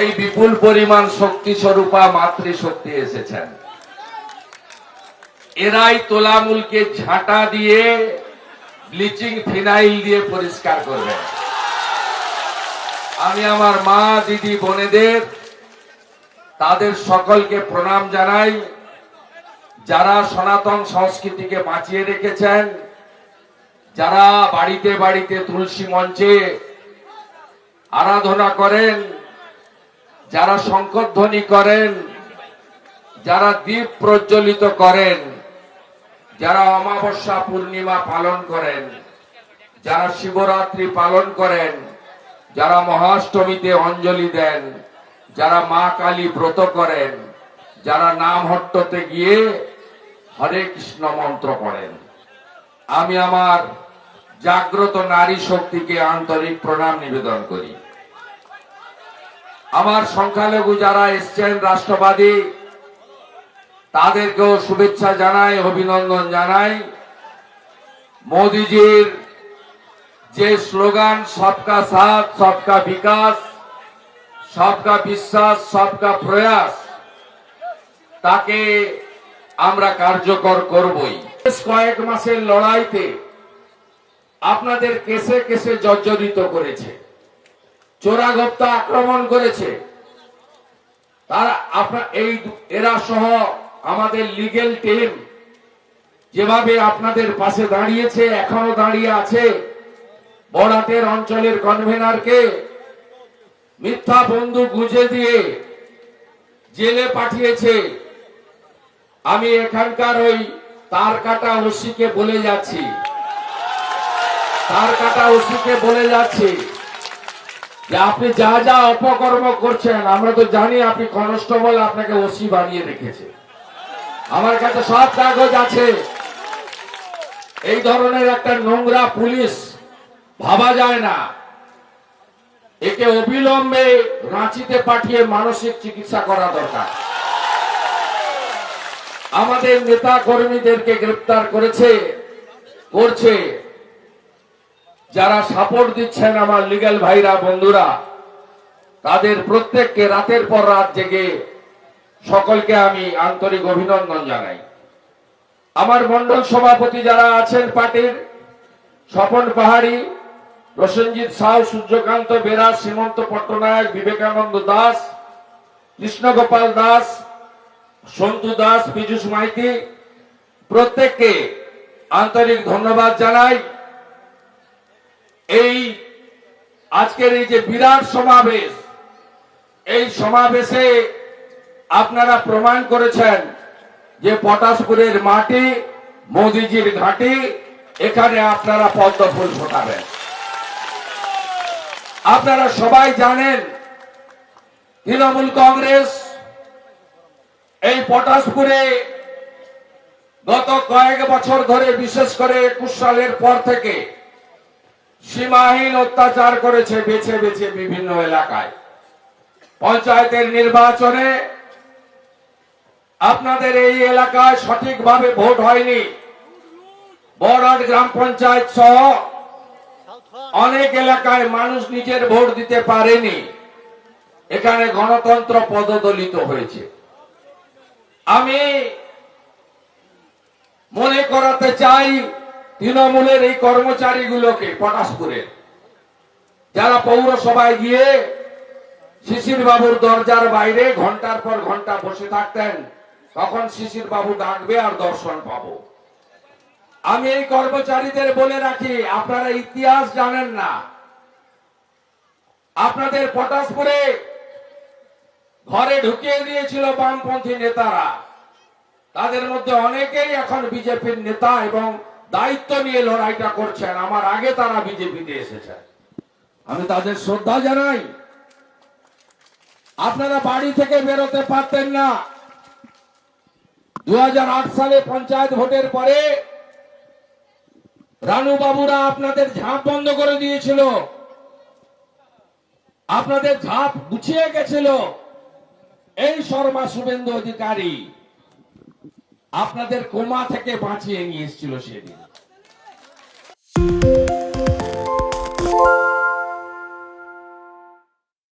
এই বিপুল পরিমাণ শক্তি স্বরূপা মাতৃশক্তি এসেছেন। এরাই তোলামূলকে ঝাঁটা দিয়ে, ব্লিচিং ফিনাইল দিয়ে পরিষ্কার করবেন আমি আমার মা, দিদি, বোনেদের, তাদের সকলকে প্রণাম জানাই। যারা সনাতন সংস্কৃতিকে বাঁচিয়ে রেখেছেন, যারা বাড়িতে বাড়িতে তুলসী মঞ্চে আরাধনা করেন, যারা শঙ্করধ্বনি করেন, যারা দ্বীপ প্রজ্বলিত করেন, যারা অমাবস্যা পূর্ণিমা পালন করেন, যারা শিবরাত্রি পালন করেন, যারা মহাষ্টমীতে অঞ্জলি দেন, যারা মা কালী ব্রত করেন, যারা নাম হট্টতে গিয়ে হরে কৃষ্ণ মন্ত্র পড়েন আমি আমার জাগ্রত নারী শক্তিকে আন্তরিক প্রণাম নিবেদন করি। আমার সংখ্যালঘু যারা এসছেন রাষ্ট্রবাদী, তাদেরকেও শুভেচ্ছা জানাই, অভিনন্দন জানাই। মোদিজির যে স্লোগান, সবকা সাথ, সবকা বিকাশ, সবকা বিশ্বাস, সবকা প্রয়াস তাকে আমরা কার্যকর করবই। বেশ কয়েক মাসের লড়াইতে আপনাদের কেসে কেসে জর্জরিত করেছে। চোরাগপ্তা আক্রমণ করেছে। তারা এই এরা সহ আমাদের লিগেল টিম যেভাবে আপনাদের পাশে দাঁড়িয়েছে, এখনও দাঁড়িয়ে আছে বড়াটের অঞ্চলের কনভেনারকে মিথ্যা বন্ধু গুজে দিয়ে জেলে পাঠিয়েছে। আমি এখানকার ওই তার কাটা ওসিকে বলে যাচ্ছি। তার কাটা ওসিকে বলে যাচ্ছি যে আপনি যা যা অপকর্ম করছেন, আমরা তো জানি আপনি কনস্টেবল, আপনাকে ওসি বানিয়ে রেখেছে। আমার কাছে সব কাগজ আছে। এই ধরনের একটা নোংরা পুলিশ ভাবা যায় না। একে অবিলম্বে রাঁচিতে পাঠিয়ে মানসিক চিকিৎসা করা দরকার। আমাদের নেতা কর্মীদেরকে গ্রেপ্তার করেছে, করছে। যারা সাপোর্ট দিচ্ছেন আমার লিগ্যাল ভাইরা, বন্ধুরা, তাদের প্রত্যেককে রাতের পর রাত জেগে সকলকে আমি আন্তরিক অভিনন্দন জানাই। আমার মন্ডল সভাপতি যারা আছেন পার্টির, স্বপন পাহাড়ি প্রসেনজিৎ সাউ, সূর্যকান্ত বেরা, শ্রীমন্ত পট্টনায়ক, বিবেকানন্দ দাস, কৃষ্ণগোপাল দাস, সন্তু দাস, পীযুষ মাইতি, প্রত্যেককে আন্তরিক ধন্যবাদ জানাই। এই আজকের এই যে বিরাট সমাবেশ, এই সমাবেশে আপনারা প্রমাণ করেছেন যে পটাশপুরের মাটি, মোদিজির ঘাঁটি, এখানে আপনারা পদ্ম ফুল ফোটাবেন। আপনারা সবাই জানেন, তৃণমূল কংগ্রেস এই পটাশপুরে গত কয়েক বছর ধরে, বিশেষ করে একুশ সালের পর থেকে সীমাহীন অত্যাচার করেছে বেছে বেছে বিভিন্ন এলাকায়। পঞ্চায়েতের নির্বাচনে আপনাদের এই এলাকায় সঠিকভাবে ভোট হয়নি। বড়াট গ্রাম পঞ্চায়েত সহ অনেক এলাকায় মানুষ নিজের ভোট দিতে পারেনি। এখানে গণতন্ত্র পদদলিত হয়েছে। আমি মনে করাতে চাই তৃণমূলের এই কর্মচারীগুলোকে পটাশপুরের যারা পৌরসভায় গিয়ে শিশির বাবুর দরজার বাইরে ঘণ্টার পর ঘণ্টা বসে থাকতেন, তখন শিশির বাবু ডাকবে আর দর্শন পাবো। আমি এই কর্মচারীদের বলে রাখি, আপনারা ইতিহাস জানেন না। আপনাদের পটাশপুরে ঘরে ঢুকিয়ে দিয়েছিল বামপন্থী নেতারা। তাদের মধ্যে অনেকেই এখন বিজেপির নেতা এবং দায়িত্ব নিয়ে লড়াইটা করছেন। আমার আগে তারা বিজেপিতে এসেছেন আমি তাদের শ্রদ্ধা জানাই। আপনারা বাড়ি থেকে বেরোতে পারতেন না। দু হাজার আট সালে পঞ্চায়েত ভোটের পরে রানু বাবুরা আপনাদের ঝাঁপ বন্ধ করে দিয়েছিল। আপনাদের ঝাঁপ গুছিয়ে গেছিল। এই শর্মা শুভেন্দু অধিকারী। আপনাদের কোমা থেকে বাঁচিয়ে নিয়ে এসেছিল সেদিন।